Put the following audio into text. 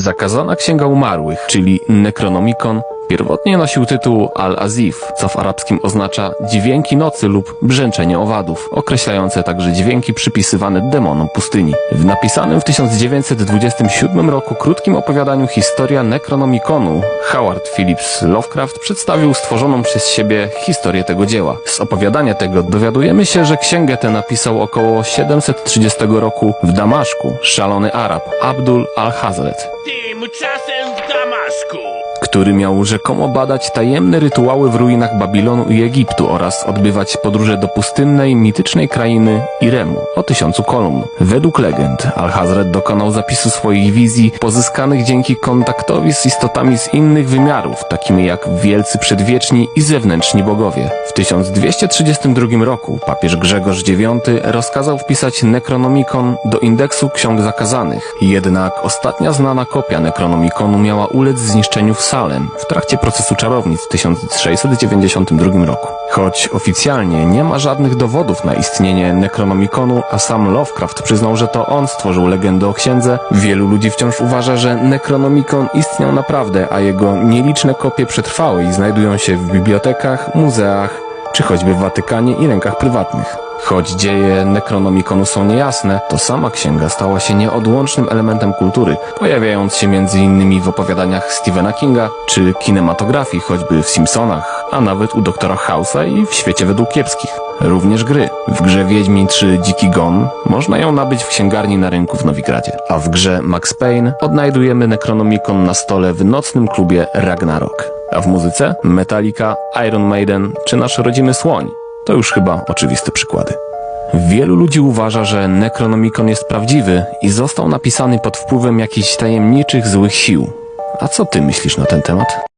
Zakazana Księga Umarłych, czyli Necronomicon, pierwotnie nosił tytuł Al-Azif, co w arabskim oznacza dźwięki nocy lub brzęczenie owadów, określające także dźwięki przypisywane demonom pustyni. W napisanym w 1927 roku krótkim opowiadaniu Historia Necronomiconu Howard Phillips Lovecraft przedstawił stworzoną przez siebie historię tego dzieła. Z opowiadania tego dowiadujemy się, że księgę tę napisał około 730 roku w Damaszku szalony Arab Abdul al-Hazret Tymczasem w Damaszku. który miał rzekomo badać tajemne rytuały w ruinach Babilonu i Egiptu oraz odbywać podróże do pustynnej, mitycznej krainy Iremu o tysiącu kolumn. Według legend Al-Hazred dokonał zapisu swoich wizji pozyskanych dzięki kontaktowi z istotami z innych wymiarów, takimi jak wielcy przedwieczni i zewnętrzni bogowie. W 1232 roku papież Grzegorz IX rozkazał wpisać Necronomicon do indeksu ksiąg zakazanych. Jednak ostatnia znana kopia Necronomiconu miała ulec zniszczeniu w Salem w trakcie procesu czarownic w 1692 roku. Choć oficjalnie nie ma żadnych dowodów na istnienie Necronomiconu, a sam Lovecraft przyznał, że to on stworzył legendę o księdze, wielu ludzi wciąż uważa, że Necronomicon istniał naprawdę, a jego nieliczne kopie przetrwały i znajdują się w bibliotekach, muzeach, czy choćby w Watykanie i rękach prywatnych. Choć dzieje Necronomiconu są niejasne, to sama księga stała się nieodłącznym elementem kultury, pojawiając się m.in. w opowiadaniach Stephena Kinga czy kinematografii, choćby w Simpsonach, a nawet u doktora House'a i w świecie według kiepskich. Również gry. W grze Wiedźmin 3 Dziki Gon można ją nabyć w księgarni na rynku w Nowigradzie, a w grze Max Payne odnajdujemy Necronomicon na stole w nocnym klubie Ragnarok. A w muzyce Metallica, Iron Maiden czy nasz rodzimy Słoń. To już chyba oczywiste przykłady. Wielu ludzi uważa, że Necronomicon jest prawdziwy i został napisany pod wpływem jakichś tajemniczych złych sił. A co ty myślisz na ten temat?